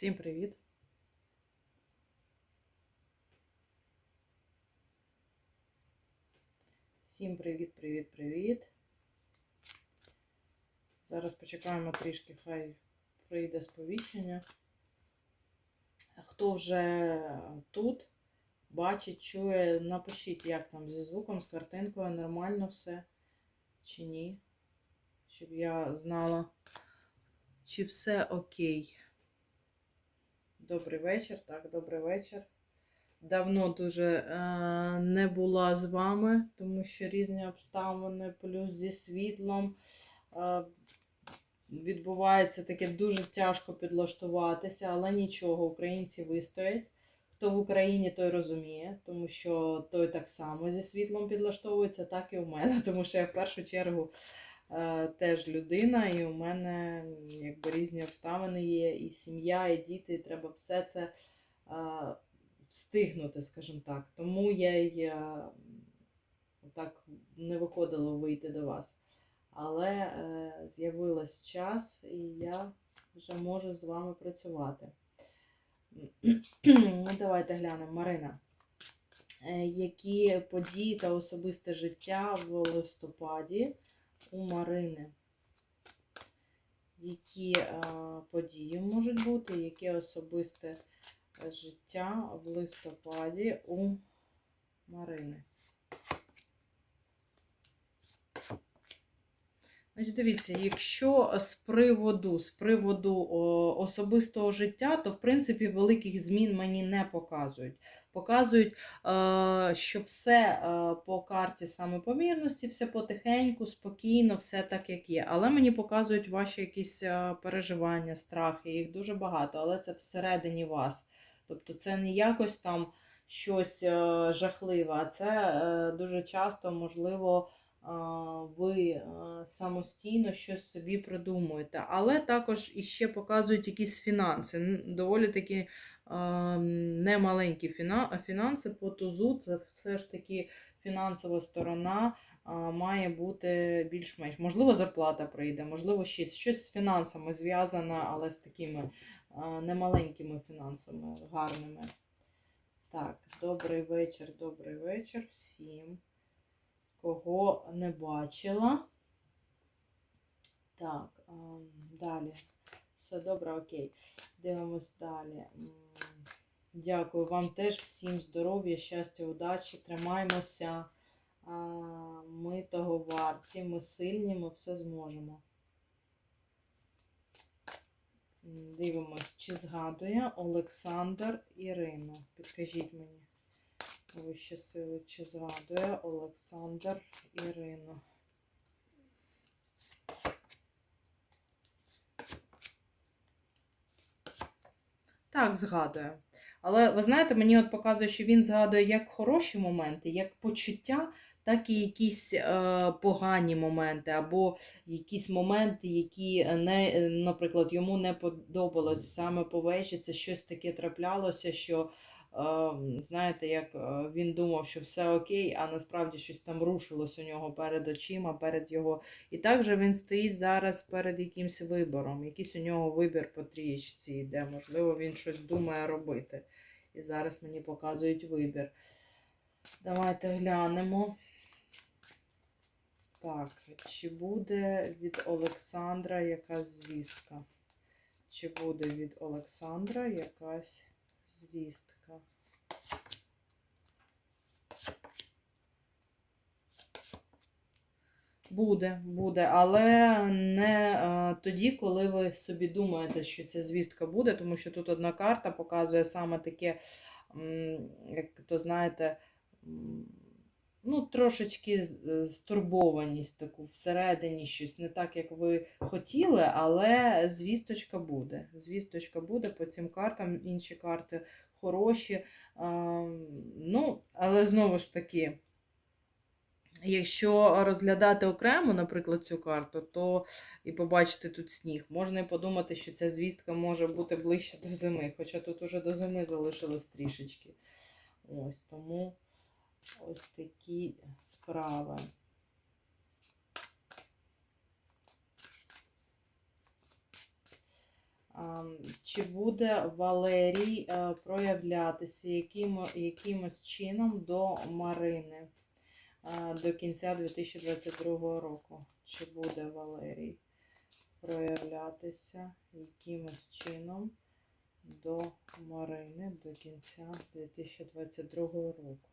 Всім привіт! Всім привіт, привіт, привіт. Зараз почекаємо трішки, хай прийде сповіщення. Хто вже тут бачить, чує, напишіть, як там зі звуком, з картинкою, нормально все чи ні. Щоб я знала, чи все окей. Добрий вечір, так, добрий вечір. Давно дуже е, не була з вами, тому що різні обставини, плюс зі світлом. Е, відбувається таке дуже тяжко підлаштуватися, але нічого, українці вистоять. Хто в Україні, той розуміє, тому що той так само зі світлом підлаштовується, так і у мене. Тому що я в першу чергу теж людина, і у мене якби різні обставини є, і сім'я, і діти, і треба все це е, встигнути, скажімо так. Тому я й е, так не виходила вийти до вас. Але е, з'явилась час, і я вже можу з вами працювати. Ну, Давайте глянемо, Марина. Е, Які події та особисте життя в листопаді у Марини? Які е, події можуть бути, яке особисте життя в листопаді у Марини? Значить, дивіться, якщо з приводу, з приводу особистого життя, то в принципі великих змін мені не показують. Показують, е, що все е, по карті самопомірності, все потихеньку, спокійно, все так, як є. Але мені показують ваші якісь е, переживання, страхи, їх дуже багато, але це всередині вас. Тобто це не якось там щось жахливе, а це дуже часто можливо ви самостійно щось собі придумуєте. Але також іще показують якісь фінанси. Доволі такі немаленькі фінанси по тузу, це все ж таки фінансова сторона має бути більш-менш. Можливо, зарплата прийде, можливо, щось, щось з фінансами зв'язане, але з такими немаленькими фінансами, гарними. Так, добрий вечір, добрий вечір всім кого не бачила. Так, далі. Все добре, окей. Дивимось далі. Дякую вам теж всім здоров'я, щастя, удачі. Тримаймося. Ми того варті, ми сильні, ми все зможемо. Дивимось, чи згадує Олександр Ірину. Підкажіть мені. Вище сили, чи згадує Олександр Ірину. Так, згадує. Але ви знаєте, мені от показує, що він згадує як хороші моменти, як почуття, так і якісь е, погані моменти, або якісь моменти, які, не, наприклад, йому не подобалось саме по вежі, це щось таке траплялося, що знаєте, як він думав, що все окей, а насправді щось там рушилось у нього перед очима, перед його. І також він стоїть зараз перед якимось вибором. Якийсь у нього вибір по трієчці йде. Можливо, він щось думає робити. І зараз мені показують вибір. Давайте глянемо. Так, чи буде від Олександра якась звістка? Чи буде від Олександра якась звістка. Буде, буде, але не а, тоді, коли ви собі думаєте, що ця звістка буде, тому що тут одна карта показує саме таке, як то знаєте, ну, трошечки е, стурбованість таку всередині щось не так, як ви хотіли, але звісточка буде. Звісточка буде по цим картам, інші карти хороші. Ну, але знову ж таки. Якщо розглядати окремо, наприклад, цю карту, то і побачити тут сніг, можна і подумати, що ця звістка може бути ближче до зими, хоча тут уже до зими залишилось трішечки. Ось тому ось такі справи. Чи буде Валерій е, проявлятися якимось чином до Марини е, до кінця 2022 року? Чи буде Валерій проявлятися якимось чином до Марини до кінця 2022 року?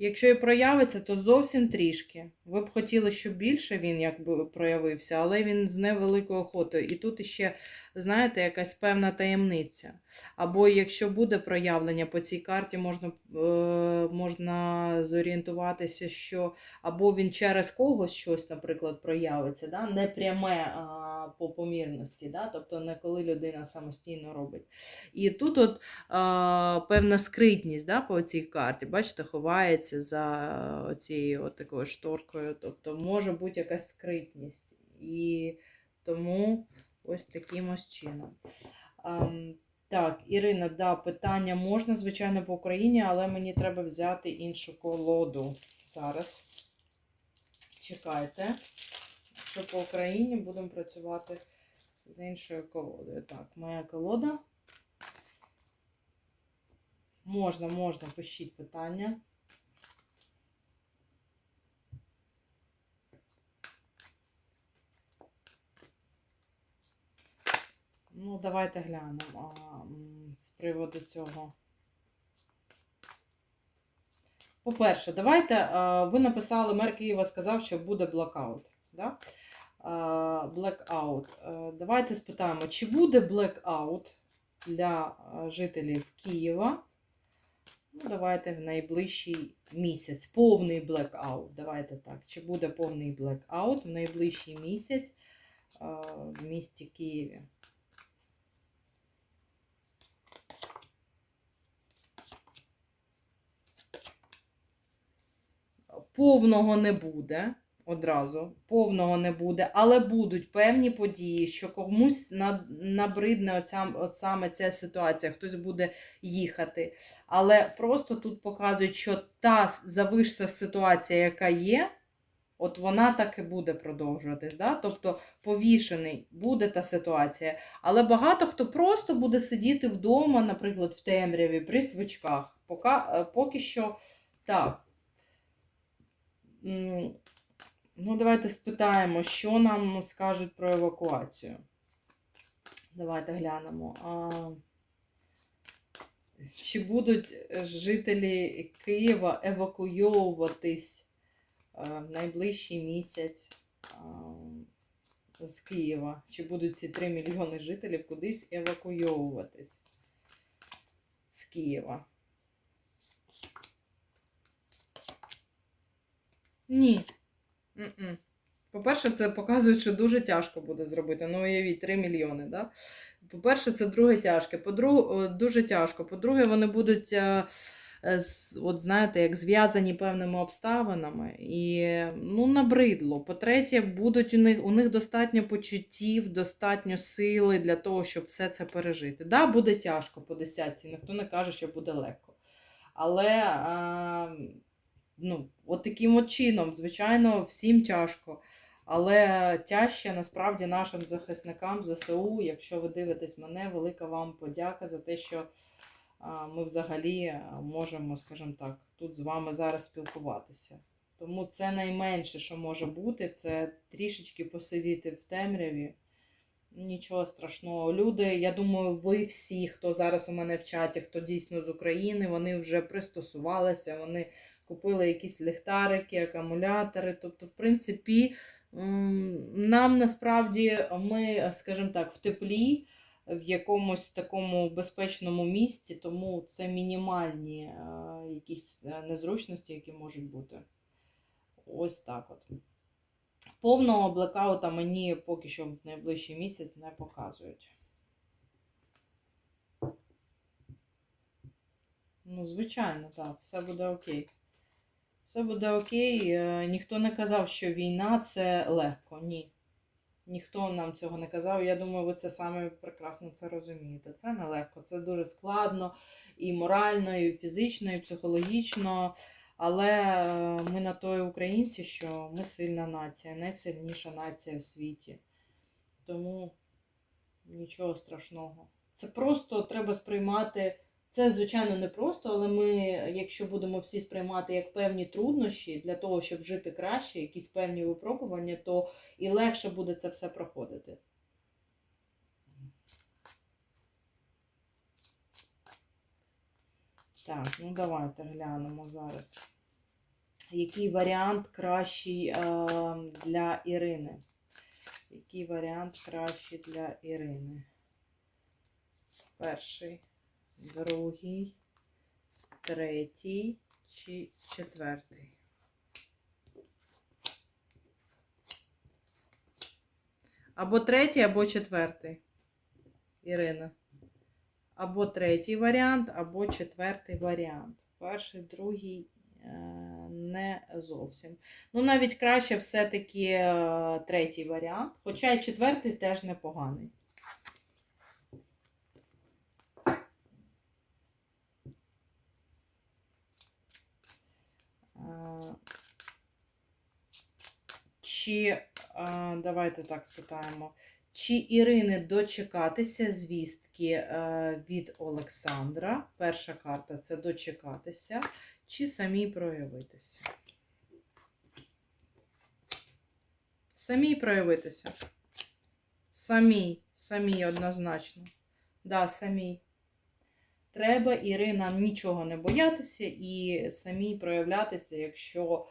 Якщо і проявиться, то зовсім трішки. Ви б хотіли, щоб більше він якби проявився, але він з невеликою охотою. І тут іще, знаєте, якась певна таємниця. Або якщо буде проявлення по цій карті, можна, е, можна зорієнтуватися, що або він через когось щось, наприклад, проявиться, да? не пряме а, по помірності, да? тобто не коли людина самостійно робить. І тут от а, певна скритність да, по цій карті, бачите, ховається за цією от такою шторкою. Тобто може бути якась скритність. І тому ось таким ось чином. Ам, так, Ірина, да, питання можна, звичайно, по Україні, але мені треба взяти іншу колоду. Зараз. Чекайте. Що по Україні будемо працювати з іншою колодою. Так, моя колода. Можна, можна, пишіть питання. Ну, давайте глянемо з приводу цього. По-перше, давайте ви написали, мер Києва сказав, що буде блокаут. Да? Е, Давайте спитаємо, чи буде блекаут для жителів Києва? Ну, давайте в найближчий місяць. Повний блекаут. Давайте так. Чи буде повний блекаут в найближчий місяць в місті Києві? Повного не буде одразу, повного не буде, але будуть певні події, що комусь на- набридне оця, от саме ця ситуація, хтось буде їхати. Але просто тут показують, що та завишся ситуація, яка є, от вона так і буде продовжуватись. Да? Тобто повішений буде та ситуація. Але багато хто просто буде сидіти вдома, наприклад, в темряві, при свічках. Е, поки що так. Ну, давайте спитаємо, що нам скажуть про евакуацію. Давайте глянемо. А, чи будуть жителі Києва евакуйовуватись а, в найближчий місяць з Києва? Чи будуть ці 3 мільйони жителів кудись евакуйовуватись з Києва? Ні. По-перше, це показує, що дуже тяжко буде зробити. Ну, уявіть, 3 мільйони. Да? По-перше, це друге тяжке. По-друге, дуже тяжко. По-друге, вони будуть, е, е, от знаєте, як зв'язані певними обставинами. І ну, набридло. По-третє, будуть у них, у них достатньо почуттів, достатньо сили для того, щоб все це пережити. Да, буде тяжко по десятці, ніхто не каже, що буде легко. Але. А, ну, от таким от чином, звичайно, всім тяжко. Але тяжче насправді нашим захисникам ЗСУ, якщо ви дивитесь мене, велика вам подяка за те, що ми взагалі можемо, скажімо так, тут з вами зараз спілкуватися. Тому це найменше, що може бути, це трішечки посидіти в темряві. Нічого страшного. Люди, я думаю, ви всі, хто зараз у мене в чаті, хто дійсно з України, вони вже пристосувалися, вони купили якісь ліхтарики, акумулятори. Тобто, в принципі, нам насправді ми, скажімо так, в теплі, в якомусь такому безпечному місці, тому це мінімальні е, якісь е, незручності, які можуть бути. Ось так от. Повного блекаута мені поки що в найближчий місяць не показують. Ну, звичайно, так, все буде окей. Все буде окей. Е, Ніхто не казав, що війна це легко. Ні. Ніхто нам цього не казав. Я думаю, ви це саме прекрасно це розумієте. Це не легко, це дуже складно і морально, і фізично, і психологічно. Але е, ми на то і українці, що ми сильна нація, найсильніша нація в світі. Тому нічого страшного. Це просто треба сприймати. Це, звичайно, не просто, але ми, якщо будемо всі сприймати як певні труднощі для того, щоб жити краще, якісь певні випробування, то і легше буде це все проходити. Так, ну давайте глянемо зараз. Який варіант кращий е, для Ірини? Який варіант кращий для Ірини? Перший, другий, третій чи четвертий? Або третій, або четвертий. Ірина. Або третій варіант, або четвертий варіант. Перший, другий е, не зовсім. Ну, навіть краще все-таки е, третій варіант. Хоча четвертий теж непоганий. Е, Чи, давайте так спитаємо, чи Ірини дочекатися звістки е, від Олександра? Перша карта це дочекатися, чи самій проявитися? Самій проявитися. Самій, самій однозначно. Да, самій. Треба, Ірина, нічого не боятися і самій проявлятися, якщо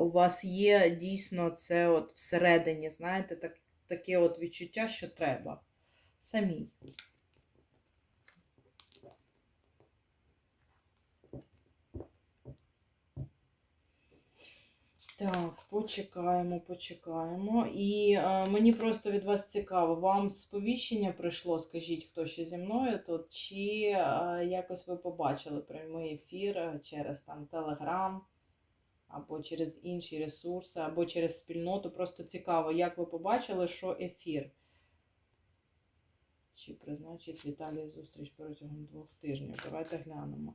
у вас є дійсно це от всередині, знаєте, так, таке от відчуття, що треба. Самій. Так, почекаємо, почекаємо. І е, мені просто від вас цікаво, вам сповіщення прийшло, скажіть, хто ще зі мною тут, чи е, якось ви побачили прямий ефір через там Телеграм, або через інші ресурси, або через спільноту. Просто цікаво, як ви побачили, що ефір. Чи призначить Віталій зустріч протягом двох тижнів? Давайте глянемо.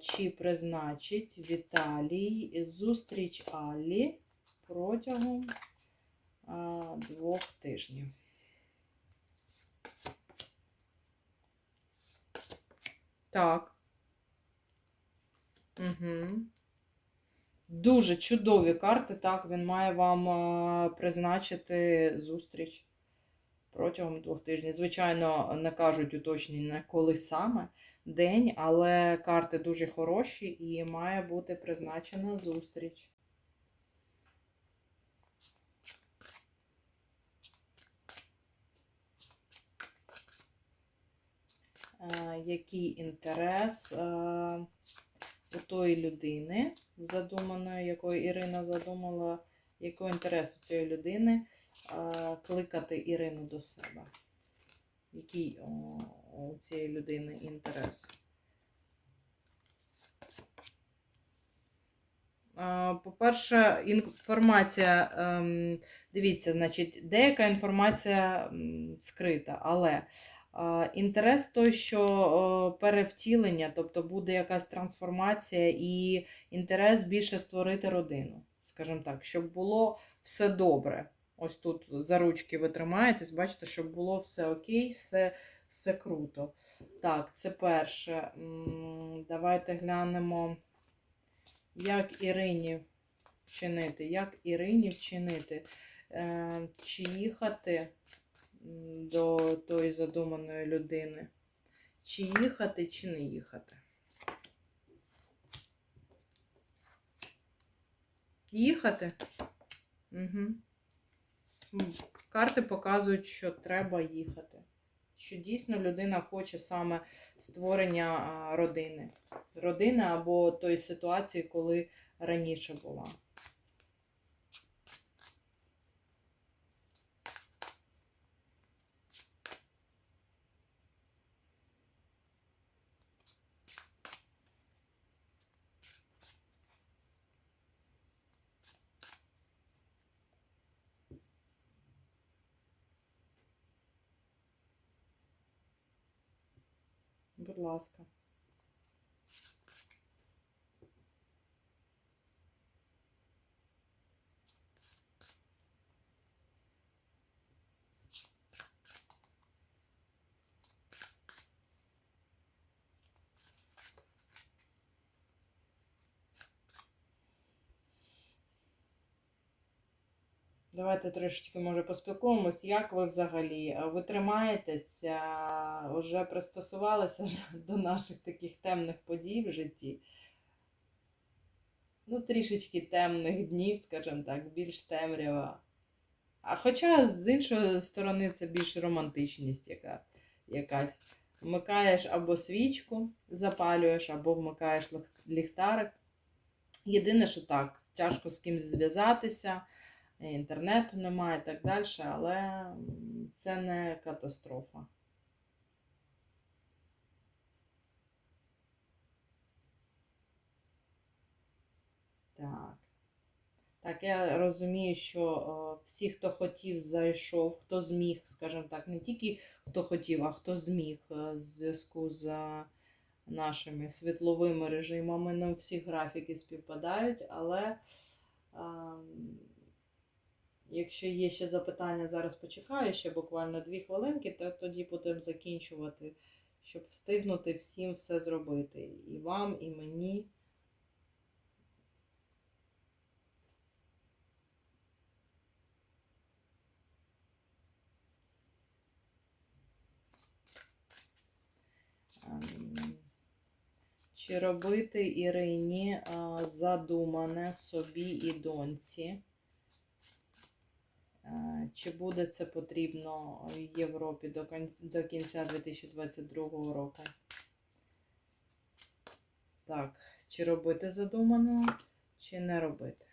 Чи призначить Віталій зустріч Аллі протягом двох тижнів? Так. Угу. Дуже чудові карти. Так, він має вам призначити зустріч протягом двох тижнів. Звичайно, не кажуть уточнені, на коли саме день, але карти дуже хороші і має бути призначена зустріч. Е, Який інтерес е, у тої людини, задуманої, якої Ірина задумала, який інтерес у цієї людини кликати Ірину до себе? Який у цієї людини інтерес? По-перше, інформація, ем, дивіться, значить, деяка інформація скрита, але інтерес той, що перевтілення, тобто буде якась трансформація і інтерес більше створити родину, скажімо так, щоб було все добре. Ось тут за ручки ви тримаєтесь, бачите, щоб було все окей, все, все круто. Так, це перше. Давайте глянемо, як Ірині вчинити. Як Ірині вчинити? Е, Чи їхати до тої задуманої людини? Чи їхати, чи не їхати? Їхати? Угу. Карти показують, що треба їхати. Що дійсно людина хоче саме створення родини. Родини або тої ситуації, коли раніше була. Будь ласка. Давайте трошечки, може, поспілкуємось. Як ви взагалі? Ви тримаєтеся? Вже пристосувалися до наших таких темних подій в житті? Ну, трішечки темних днів, скажімо так, більш темрява. А хоча, з іншої сторони, це більш романтичність яка, якась. Вмикаєш або свічку, запалюєш, або вмикаєш ліхтарик. Єдине, що так, тяжко з кимось зв'язатися, е, інтернету немає і так далі, але це не катастрофа. Так. Так, я розумію, що е, всі, хто хотів, зайшов, хто зміг, скажімо так, не тільки хто хотів, а хто зміг е, в зв'язку з нашими світловими режимами. Не у всіх графіки співпадають, але ем, якщо є ще запитання, зараз почекаю ще буквально дві хвилинки, то тоді будемо закінчувати, щоб встигнути всім все зробити. І вам, і мені. Ем, Чи робити Ірині задумане собі і доньці? Е, Чи буде це потрібно Європі до, кінця 2022 року? Так, чи робити задумане, чи не робити?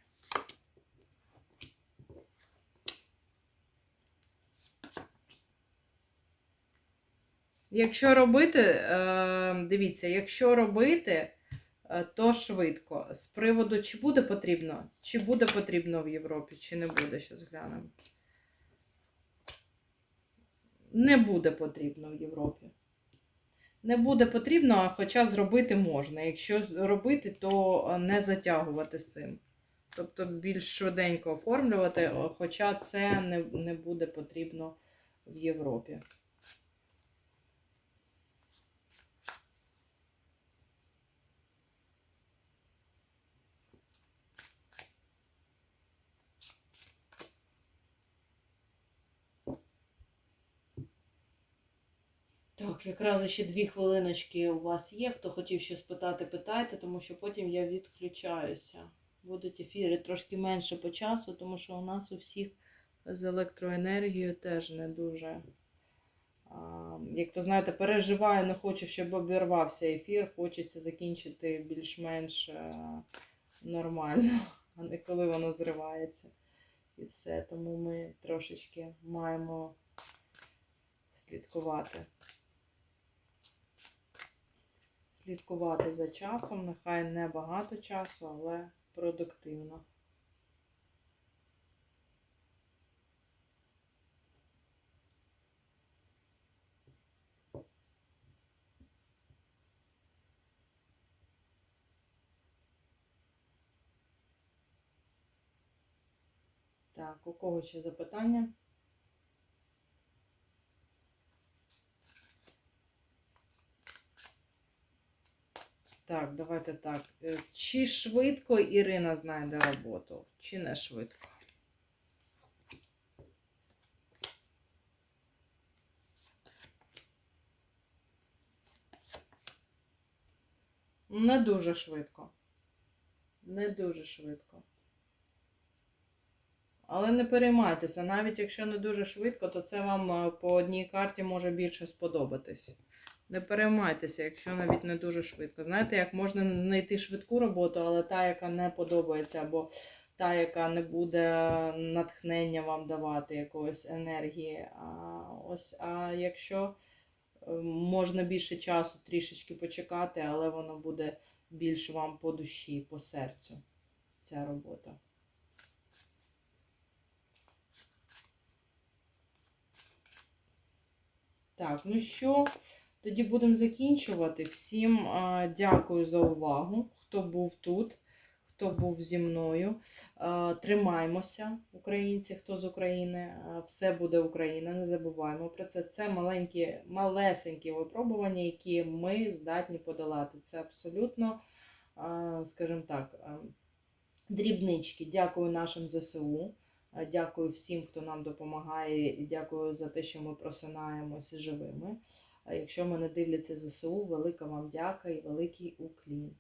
Якщо робити, е, дивіться, якщо робити, то швидко. З приводу, чи буде потрібно, чи буде потрібно в Європі, чи не буде, зараз глянемо. Не буде потрібно в Європі. Не буде потрібно, хоча зробити можна. Якщо робити, то е, не затягувати з цим. Тобто більш швиденько оформлювати, е, хоча це не, не буде потрібно в Європі. Так, якраз ще дві хвилиночки у вас є. Хто хотів щось питати, питайте, тому що потім я відключаюся. Будуть ефіри трошки менше по часу, тому що у нас у всіх з електроенергією теж не дуже. Як то знаєте, переживаю, не хочу, щоб обірвався ефір. Хочеться закінчити більш-менш е, нормально, а не коли воно зривається. І все. Тому ми трошечки маємо слідкувати. Слідкувати за часом, нехай не багато часу, але продуктивно. Так, у кого ще запитання? Так, давайте так. Е, Чи швидко Ірина знайде роботу, чи не швидко? Не дуже швидко. Не дуже швидко. Але не переймайтеся, навіть якщо не дуже швидко, то це вам е, по одній карті може більше сподобатись. Не переймайтеся, якщо навіть не дуже швидко. Знаєте, як можна знайти швидку роботу, але та, яка не подобається, або та, яка не буде натхнення вам давати якоїсь енергії. А, ось, а якщо е, можна більше часу трішечки почекати, але воно буде більш вам по душі, по серцю, ця робота. Так, ну що, тоді будемо закінчувати. Всім дякую за увагу, хто був тут, хто був зі мною. А, тримаймося, українці, хто з України. Все буде Україна, не забуваємо про це. Це маленькі, малесенькі випробування, які ми здатні подолати. Це абсолютно, скажімо так, дрібнички. Дякую нашим ЗСУ. Дякую всім, хто нам допомагає, і дякую за те, що ми просинаємося живими. А якщо мене дивляться ЗСУ, велика вам дяка і великий уклін.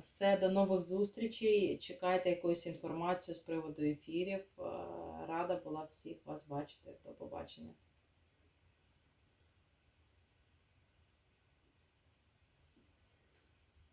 Все, до нових зустрічей. Чекайте якусь інформацію з приводу ефірів. Рада була всіх вас бачити. До побачення.